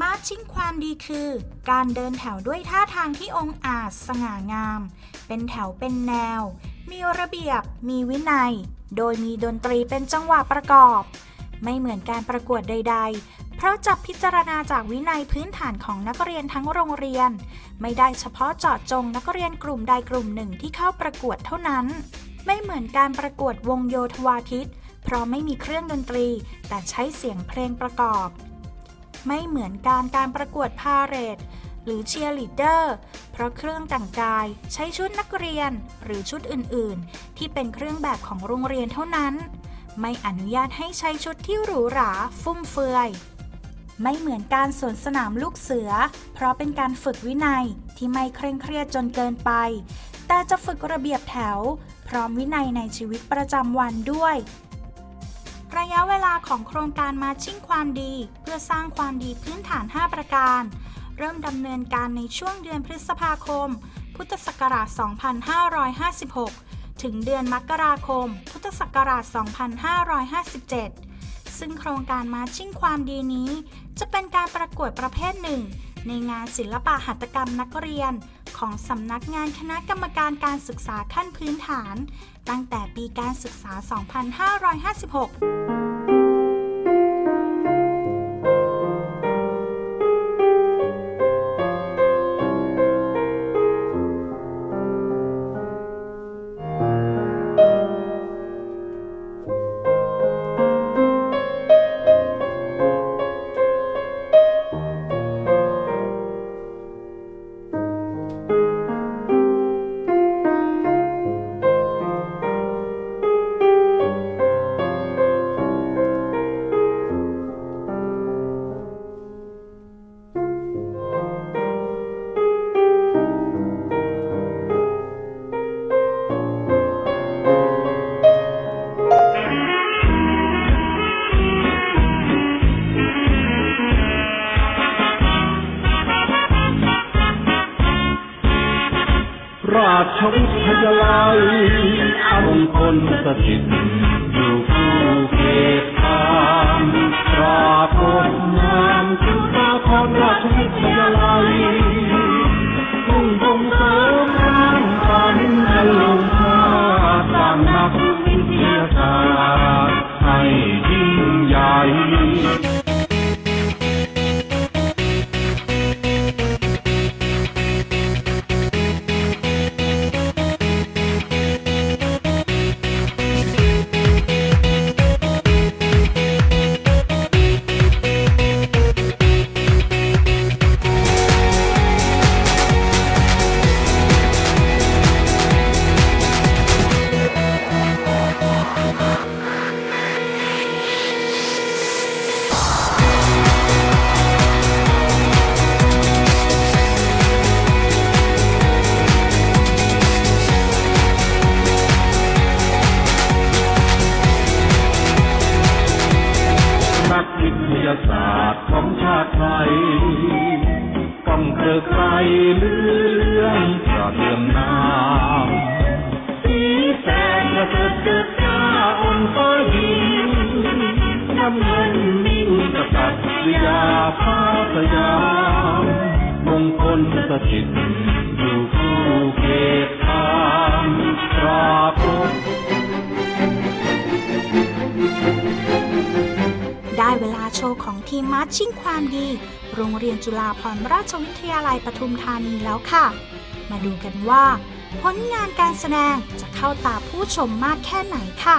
มาร์ชชิ่งความดีคือ การเดินแถวด้วยท่าทางที่องอาจสง่างาม เป็นแถวเป็นแนว มีระเบียบ มีวินัย โดยมีดนตรีเป็นจังหวะประกอบ ไม่เหมือนการประกวดใด ๆ เพราะจะพิจารณาจากวินัยพื้นฐานของนักเรียนทั้งโรงเรียน ไม่ได้เฉพาะเจาะจงนักเรียนกลุ่มใดกลุ่มหนึ่งที่เข้าประกวดเท่านั้น ไม่เหมือนการประกวดวงโยธวาทิต เพราะไม่มีเครื่องดนตรี แต่ใช้เสียงเพลงประกอบ ไม่เหมือนการการประกวดพาเหรดหรือเชียร์ลีดเดอร์เพราะเครื่องแต่งกายใช้ชุดนักเรียนหรือชุดอื่นๆ ที่เป็นเครื่องแบบของโรงเรียนเท่านั้น ไม่อนุญาตให้ใช้ชุดที่หรูหราฟุ่มเฟือย ไม่เหมือนการสวนสนามลูกเสือ เพราะเป็นการฝึกวินัยที่ไม่เคร่งเครียดจนเกินไป แต่จะฝึกระเบียบแถว พร้อมวินัยในชีวิตประจำวันด้วย ระยะเวลาของโครงการมาชิ่งความดี เพื่อสร้างความดีพื้นฐาน 5 ประการ เริ่มดำเนินการในช่วงเดือนพฤษภาคม พุทธศักราช 2556 ถึงเดือนมกราคม พุทธศักราช 2557 ซึ่งโครงการมาชิ่งความดีนี้ จะเป็นการประกวดประเภทหนึ่ง ในงานศิลปะหัตถกรรมนักเรียน ของสำนักงานคณะกรรมการการศึกษาขั้นพื้นฐาน ตั้งแต่ปีการศึกษา 2556 ราชวิทยาลัยอัมพลสถิตอยู่คู่เขตทางปรากฏงามจุฬาภรณราชวิทยาลัยมุ่งส่งเสริมสร้างสรรค์ให้ลงชาติสร้างนัก ยศาสตร์ของชาติไทยต้องเกิดไกลเรื่องประเรื่องน้ำสีแสงกระเกิดกิดกล้าอ่อนฟ้าหินน้ำเงินมิ่งกษัตริยาฟ้าสยามมงคลสถิตอยู่คู่เขต ว์ของทีมมาร์ชชิ่งความดี โรงเรียนจุฬาภรณราชวิทยาลัยปทุมธานีแล้วค่ะ มาดูกันว่า ผลงานการแสดงจะเข้าตาผู้ชมมากแค่ไหนค่ะ